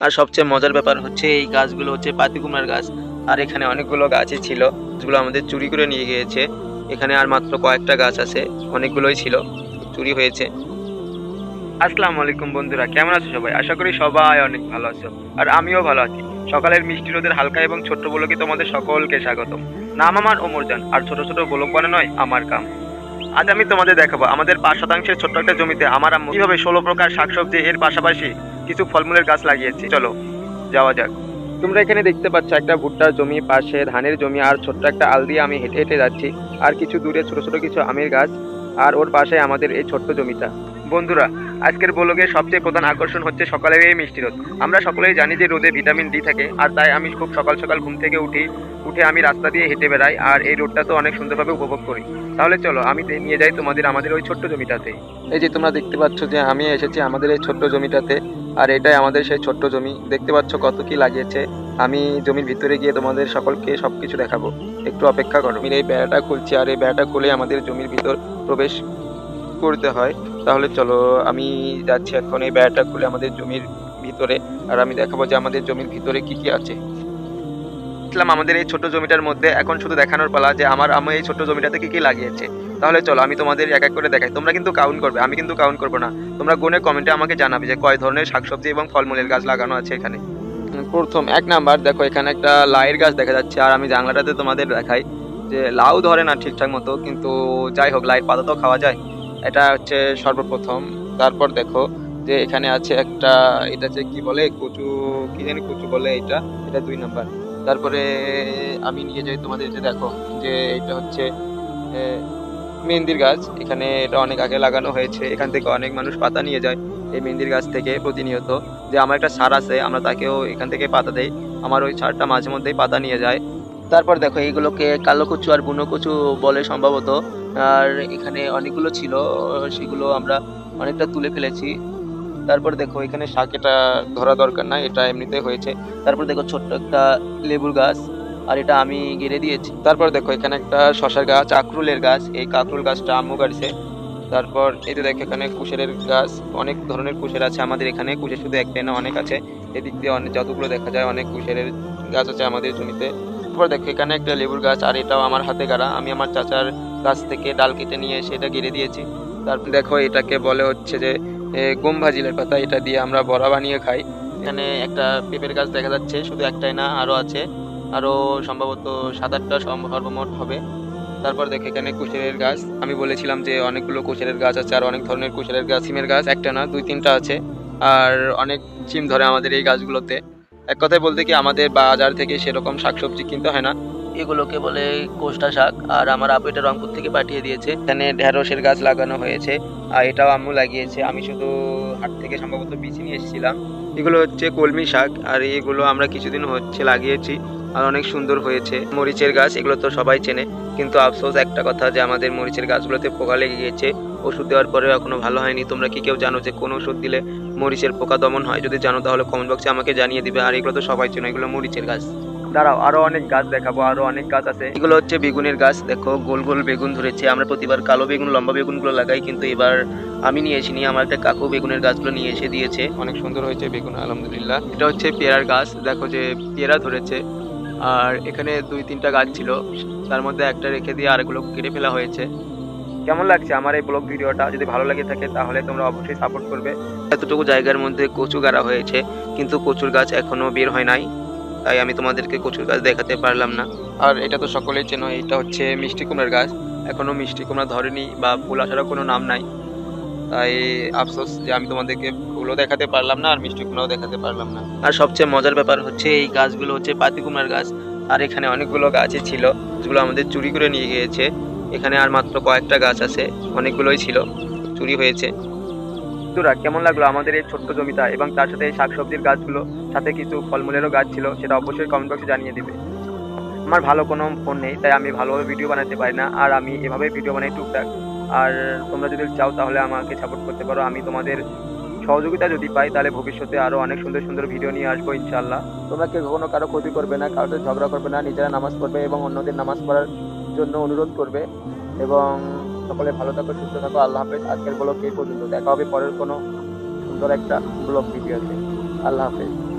আর সবচেয়ে মজার ব্যাপার হচ্ছে এই গাছগুলো হচ্ছে পাতি কুমড়ার গাছ। আর এখানে অনেকগুলো গাছই ছিল, যেগুলো আমাদের চুরি করে নিয়ে গিয়েছে। এখানে আর মাত্র কয়েকটা গাছ আছে, অনেকগুলোই ছিল, চুরি হয়েছে। আসসালামু আলাইকুম বন্ধুরা, কেমন আছো সবাই? আশা করি সবাই অনেক ভালো আছো, আর আমিও ভালো আছি। সকালের মিষ্টি রোদের হালকা এবং ছোট্ট বলকে তোমাদের সকলকে স্বাগতম। নাম আমার ওমরজান, আর ছোট ছোট বলক বানানোই আমার কাম। আজ আমি তোমাদের দেখাবো আমাদের পাঁচ শতাংশের ছোট্ট একটা জমিতে আমার আম্মু কীভাবে ষোলো প্রকার শাকসবজি এর পাশাপাশি কিছু ফলমূলের গাছ লাগিয়েছি। চলো, যাওয়া যাক। তোমরা এখানে দেখতে পাচ্ছ একটা ভুট্টার জমি, পাশে ধানের জমি, আর ছোট্ট একটা আল দিয়ে আমি হেঁটে হেঁটে যাচ্ছি। আর কিছু দূরে ছোট ছোট কিছু আমের গাছ, আর ওর পাশে আমাদের এই ছোট্ট জমিটা। বন্ধুরা আজকের ব্লগের সবচেয়ে প্রধান আকর্ষণ হচ্ছে সকালের এই মিষ্টি রোদ। আমরা সকলেই জানি যে রোদে ভিটামিন ডি থাকে, আর তাই আমি খুব সকাল সকাল ঘুম থেকে উঠি, উঠে আমি রাস্তা দিয়ে হেঁটে বেড়াই, আর এই রোদটা তো অনেক সুন্দরভাবে উপভোগ করি। তাহলে চলো, আমি নিয়ে যাই তোমাদের আমাদের ওই ছোট্ট জমিটাতে। এই যে তোমরা দেখতে পাচ্ছ যে আমি এসেছি আমাদের এই ছোট্ট জমিটাতে, আর এটাই আমাদের সেই ছোট্ট জমি। দেখতে পাচ্ছ কত কি লাগিয়েছে। আমি জমির ভিতরে গিয়ে তোমাদের সকলকে সবকিছু দেখাবো। একটু অপেক্ষা করো। আমি এই বেড়াটা খুলছি, আর এই বেড়াটা খুলে আমাদের জমির ভিতর প্রবেশ করতে হয়। তাহলে চলো, আমি যাচ্ছি এখন এই বেড়াটা খুলে আমাদের জমির ভিতরে, আর আমি দেখাবো যে আমাদের জমির ভিতরে কি কি আছে। দেখলাম আমাদের এই ছোট জমিটার মধ্যে, এখন শুধু দেখানোর পালা যে আমার আমি এই ছোট জমিটাতে কি কি লাগিয়েছে। তাহলে চলো, আমি তোমাদের এক এক করে দেখাই। তোমরা কিন্তু কাউন্ট করবে, আমি কিন্তু কাউন্ট করব না। তোমরা গুনে কমেন্টে আমাকে জানাবে যে কয় ধরনের শাকসবজি এবং ফলমূলের গাছ লাগানো আছে এখানে। প্রথম, এক নাম্বার, দেখো এখানে একটা লাইয়ের গাছ দেখা যাচ্ছে, আর আমি জানলাটাতে তোমাদের দেখাই যে লাউ ধরে না ঠিকঠাক মতো, কিন্তু যাই হোক, লাইয়ের পাতা তো খাওয়া যায়। এটা হচ্ছে সর্বপ্রথম। তারপর দেখো যে এখানে আছে একটা, এটা যে কি বলে, কচু, কি জানি কচু বলে এটা এটা দুই নাম্বার। তারপরে আমি নিয়ে যাই তোমাদের যে দেখো যে এটা হচ্ছে মেহেন্দির গাছ। এখানে এটা অনেক আগে লাগানো হয়েছে। এখান থেকে অনেক মানুষ পাতা নিয়ে যায় এই মেহেন্দির গাছ থেকে প্রতিনিয়ত। যে আমার একটা সার আছে, আমরা তাকেও এখান থেকে পাতা দেই। আমার ওই সারটা মাঝে মধ্যেই পাতা নিয়ে যায়। তারপর দেখো, এইগুলোকে কালো কচু আর বুনো কচু বলে সম্ভবত, আর এখানে অনেকগুলো ছিল, সেগুলো আমরা অনেকটা তুলে ফেলেছি। তারপর দেখো, এখানে শাক এটা ধরা দরকার না এটা এমনিতে হয়েছে। তারপর দেখো, ছোট্ট একটা লেবুর গাছ, আর এটা আমি গেড়ে দিয়েছি। তারপর দেখো, এখানে একটা শশার গাছ, আখরুলের গাছ, এই কাকরুল গাছটা আম্মু গাড়ছে তারপর যে দেখো, এখানে কুশেরের গাছ, অনেক ধরনের কুশের আছে আমাদের এখানে। কুশের শুধু একটাই না, অনেক আছে। এদিক দিয়ে অনেক, যতগুলো দেখা যায়, অনেক কুশেরের গাছ আছে আমাদের জমিতে। তারপর দেখো, এখানে একটা লেবুর গাছ, আর এটাও আমার হাতে গাড়া। আমি আমার চাচার গাছ থেকে ডাল কেটে নিয়ে এসে এটা গেড়ে দিয়েছি। তারপর দেখো, এটাকে বলে হচ্ছে যে গম ভাজিলের পাতা। এটা দিয়ে আমরা বড়া বানিয়ে খাই। এখানে একটা পেঁপের গাছ দেখা যাচ্ছে, শুধু একটাই না, আরও আছে। আরও সম্ভবত সাত আটটা সর্বমোট হবে। তারপর দেখো, এখানে কুশেরের গাছ। আমি বলেছিলাম যে, অনেকগুলো কুশেরের গাছ আছে, আর অনেক ধরনের কুশেরের গাছ। সিমের গাছ, একটা না দুই তিনটা আছে। আর অনেক সিম ধরে আমাদের এই গাছগুলোতে। এক কথায় বলতে কি আমাদের বাজার থেকে সেরকম শাকসবজি কিনতে হয় না। এগুলোকে বলে কোষ্টা শাক, আর আমার আপু এটা রংপুর থেকে পাঠিয়ে দিয়েছে। এখানে ঢেঁড়সের গাছ লাগানো হয়েছে, আর এটাও আম্মু লাগিয়েছে। আমি শুধু হাট থেকে সম্ভবত বিছি নিয়ে এসেছিলাম। এগুলো হচ্ছে কলমি শাক, আর এগুলো আমরা কিছুদিন হচ্ছে লাগিয়েছি, আর অনেক সুন্দর হয়েছে। মরিচের গাছ, এগুলো তো সবাই চেনে, কিন্তু আফসোস একটা কথা যে আমাদের মরিচের গাছগুলোতে পোকা লেগে গিয়েছে। ওষুধ দেওয়ার পরেও এখনও ভালো হয়নি। তোমরা কি কেউ জানো যে কোন ওষুধ দিলে মরিচের পোকা দমন হয়? যদি জানো তাহলে কমেন্ট বক্সে আমাকে জানিয়ে দিবে। আর এগুলো তো সবাই চেনে, এগুলো মরিচের গাছ। দাঁড়াও, আরও অনেক গাছ দেখাবো, আরও অনেক গাছ আছে। এগুলো হচ্ছে বেগুনের গাছ, দেখো, গোল গোল বেগুন ধরেছে। আমরা প্রতিবার কালো বেগুন, লম্বা বেগুনগুলো লাগাই, কিন্তু এবার আমি নিয়ে এসিনি, আমার একটা কাকু বেগুনের গাছগুলো নিয়ে এসে দিয়েছে। অনেক সুন্দর হয়েছে বেগুন, আলহামদুলিল্লাহ। এটা হচ্ছে পেয়ারার গাছ, দেখো যে পেয়ারা ধরেছে। আর এখানে দুই তিনটা গাছ ছিল, তার মধ্যে একটা রেখে দিয়ে আরেকগুলো কেটে ফেলা হয়েছে। কেমন লাগছে আমার এই ব্লগ ভিডিওটা? যদি ভালো লাগে থাকে তাহলে তোমরা অবশ্যই সাপোর্ট করবে। এতটুকু জায়গার মধ্যে কচু গাড়া হয়েছে, কিন্তু কচুর গাছ এখনও বের হয় নাই। তাই আমি তোমাদেরকে কচুর গাছ দেখাতে পারলাম না। আর এটা তো সকলেই চেনো, এটা হচ্ছে মিষ্টি কুমড়ার গাছ। এখনও মিষ্টি কুমড়া ধরেনি বা ফুল আসারও কোনো নাম নাই। তাই আফসোস যে আমি তোমাদেরকে ফুলও দেখাতে পারলাম না আর মিষ্টি কুমড়াও দেখাতে পারলাম না। আর সবচেয়ে মজার ব্যাপার হচ্ছে এই গাছগুলো হচ্ছে পাতি কুমড়ার গাছ। আর এখানে অনেকগুলো গাছই ছিল, যেগুলো আমাদের চুরি করে নিয়ে গিয়েছে। এখানে আর মাত্র কয়েকটা গাছ আছে অনেকগুলোই ছিল চুরি হয়েছে। বন্ধুরা কেমন লাগল আমাদের এই ছোট্ট জমিটা এবং তার সাথে এই শাকসবজির গাছগুলো? সাথে কিছু ফলমূলেরও গাছ ছিল সেটা অবশ্যই কমেন্ট বক্সে জানিয়ে দেবে। আমার ভালো কোনো ফোন নেই তাই আমি ভালোভাবে ভিডিও বানাতে পারি না আর আমি এভাবে ভিডিও বানাই টুকটাক। আর তোমরা যদি চাও তাহলে আমাকে সাপোর্ট করতে পারো আমি তোমাদের সহযোগিতা যদি পাই তাহলে ভবিষ্যতে আরও অনেক সুন্দর সুন্দর ভিডিও নিয়ে আসব ইনশাল্লাহ তোমরা কেউ কখনো কারও ক্ষতি করবে না কারোর ঝগড়া করবে না নিজেরা নামাজ পড়বে এবং অন্যদের নামাজ পড়ার জন্য অনুরোধ করবে এবং সকলে ভালো থাকো, সুস্থ থাকো। আল্লাহ হাফেজ। আজকের ব্লগ এই পর্যন্ত। দেখা হবে পরের কোনো সুন্দর একটা ব্লগ ভিডিওতে। আল্লাহ হাফেজ।